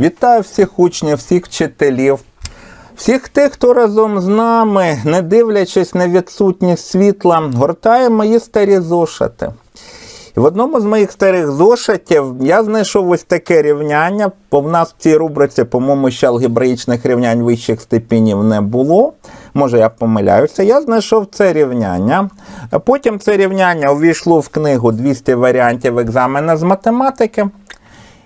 Вітаю всіх учнів, всіх вчителів, всіх тих, хто разом з нами, не дивлячись на відсутність світла, гортає мої старі зошити. І в одному з моїх старих зошитів я знайшов ось таке рівняння, бо в нас в цій рубриці, по-моєму, ще алгебраїчних рівнянь вищих степенів не було. Може, я помиляюся. Я знайшов це рівняння. Потім це рівняння увійшло в книгу 200 варіантів екзамена з математики.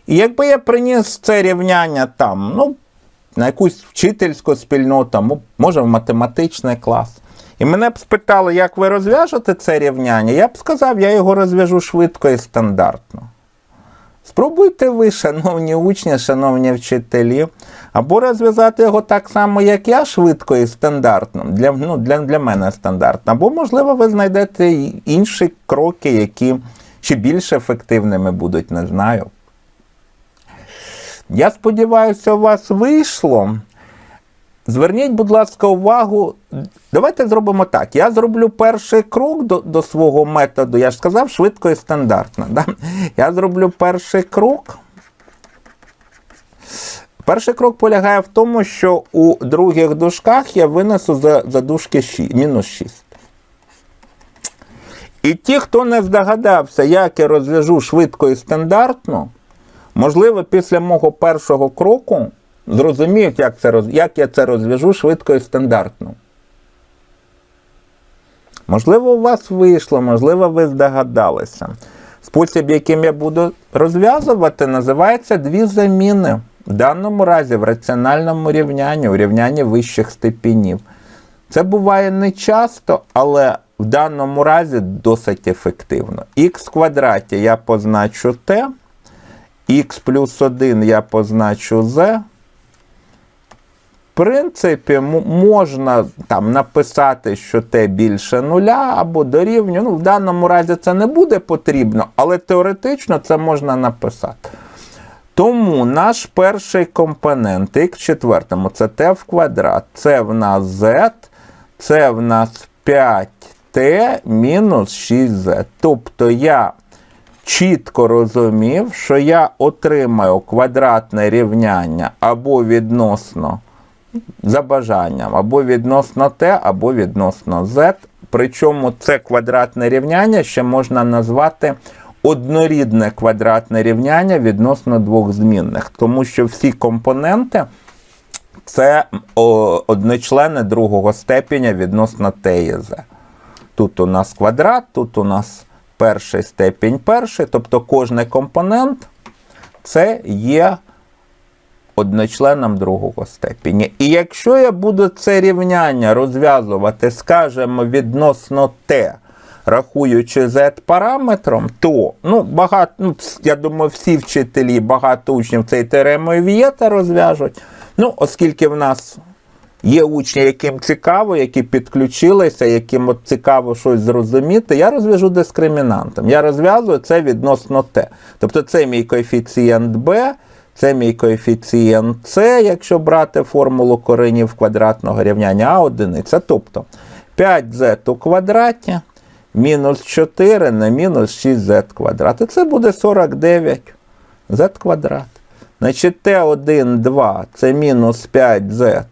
І якби я приніс це рівняння там, ну, на якусь вчительську спільноту, може в математичний клас. І мене б спитали, як ви розв'яжете це рівняння, я б сказав, я його розв'яжу швидко і стандартно. Спробуйте ви, шановні учні, шановні вчителі, або розв'язати його так само, як я, швидко і стандартно, для, ну, для, для мене стандартно, або, можливо, ви знайдете інші кроки, які ще більш ефективними будуть, не знаю. Я сподіваюся, у вас вийшло. Зверніть, будь ласка, увагу. Давайте зробимо так. Я зроблю перший крок до, до свого методу. Я ж сказав швидко і стандартно. Да? Я зроблю перший крок. Перший крок полягає в тому, що у других дужках я винесу за, за дужки 6, мінус 6. І ті, хто не здогадався, як я розв'яжу швидко і стандартно, можливо, після мого першого кроку зрозуміють, як, це, як я це розв'яжу швидко і стандартно. Можливо, у вас вийшло, можливо, ви здогадалися. Спосіб, яким я буду розв'язувати, називається дві заміни. В даному разі в раціональному рівнянні, у рівнянні вищих степенів. Це буває не часто, але в даному разі досить ефективно. Х квадраті я позначу t, х плюс 1 я позначу z. В принципі, можна там написати, що t більше нуля або дорівнює. Ну, в даному разі це не буде потрібно, але теоретично це можна написати. Тому наш перший компонент в четвертому це t в квадрат. Це в нас z, це в нас 5t мінус 6z. Тобто я чітко розумів, що я отримаю квадратне рівняння або відносно за бажанням, або відносно t, або відносно z. Причому це квадратне рівняння ще можна назвати однорідне квадратне рівняння відносно двох змінних, тому що всі компоненти це одночлени другого степеня відносно z. Тут у нас квадрат, тут у нас перший степінь перший, тобто кожний компонент це є одночленом другого степеня. І якщо я буду це рівняння розв'язувати, скажімо, відносно t, рахуючи z параметром, то ну, багато, ну, я думаю, всі вчителі, багато учнів цей теоремою Вієта розв'яжуть. Ну, оскільки в нас Є учні, яким цікаво, які підключилися, яким от цікаво щось зрозуміти. Я розв'яжу дискримінантом. Я розв'язую це відносно Т. Тобто це мій коефіцієнт Б, це мій коефіцієнт С, якщо брати формулу коренів квадратного рівняння А одиниця. Тобто 5z у квадраті мінус 4 на мінус 6z квадрат. І це буде 49 z квадрат. Значить, Т1, 2 це мінус 5z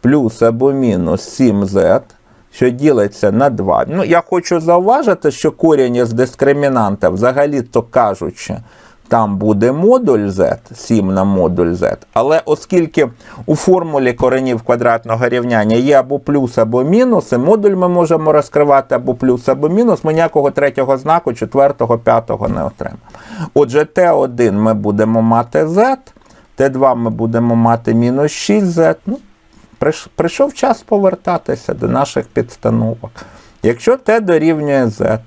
плюс або мінус 7z, що ділиться на 2. Ну, я хочу зауважити, що корінь із дискримінанта, взагалі-то кажучи, там буде модуль z, 7 на модуль z. Але оскільки у формулі коренів квадратного рівняння є або плюс, або мінус, і модуль ми можемо розкривати або плюс, або мінус, ми ніякого третього знаку, четвертого, п'ятого не отримаємо. Отже, Т1 ми будемо мати z, Т2 ми будемо мати мінус 6z. Ну, прийшов час повертатися до наших підстановок. Якщо t дорівнює z,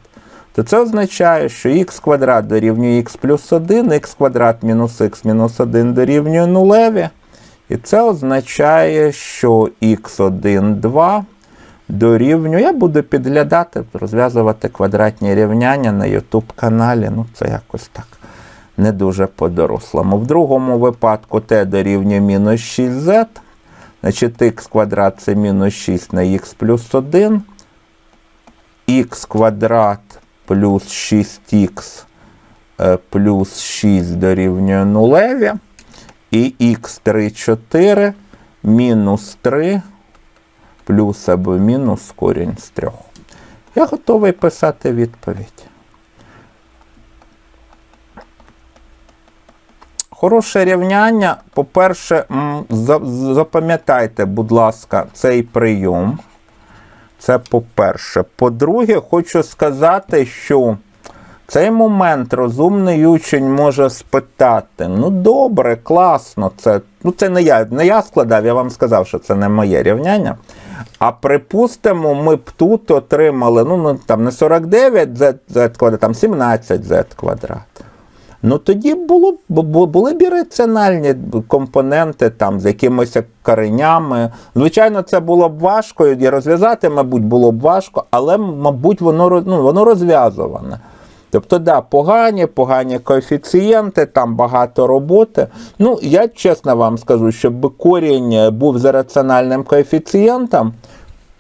то це означає, що х квадрат дорівнює х плюс 1, х квадрат мінус х мінус 1 дорівнює нулеві. І це означає, що х1, 2 дорівнює. Я буду підглядати, розв'язувати квадратні рівняння на YouTube каналі. Ну, це якось так не дуже по-дорослому. В другому випадку t дорівнює мінус 6z. Значить, х квадрат це мінус 6 на х плюс 1. х квадрат плюс 6х е, плюс 6 дорівнює нулеві. і х3, 4 мінус 3 плюс або мінус корінь з 3. Я готовий писати відповідь. Хороше рівняння. По-перше, запам'ятайте, будь ласка, цей прийом. Це по-перше. По-друге, хочу сказати, що в цей момент розумний учень може спитати: ну добре, класно, це, ну це не я, не я складав, я вам сказав, що це не моє рівняння. А припустимо, ми б тут отримали ну, ну там не 49 z, z квадрат, там 17 z квадрат. Ну тоді було, були б і раціональні компоненти там з якимись коренями. Звичайно, це було б важко, і розв'язати, мабуть, було б важко, але, мабуть, воно, ну, воно розв'язуване. Тобто, да, погані, погані коефіцієнти, там багато роботи. Ну, я чесно вам скажу, щоб корінь був за раціональним коефіцієнтом,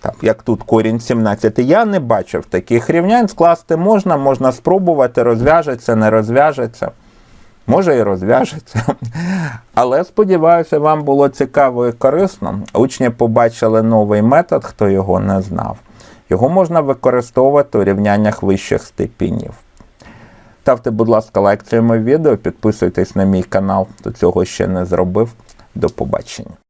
там, як тут корінь 17, я не бачив таких рівнянь. Скласти можна, можна спробувати, розв'яжеться, не розв'яжеться. Може і розв'яжеться. Але сподіваюся, вам було цікаво і корисно. Учні побачили новий метод, хто його не знав. Його можна використовувати у рівняннях вищих степенів. Ставте, будь ласка, лайк цьому відео, підписуйтесь на мій канал, хто цього ще не зробив. До побачення.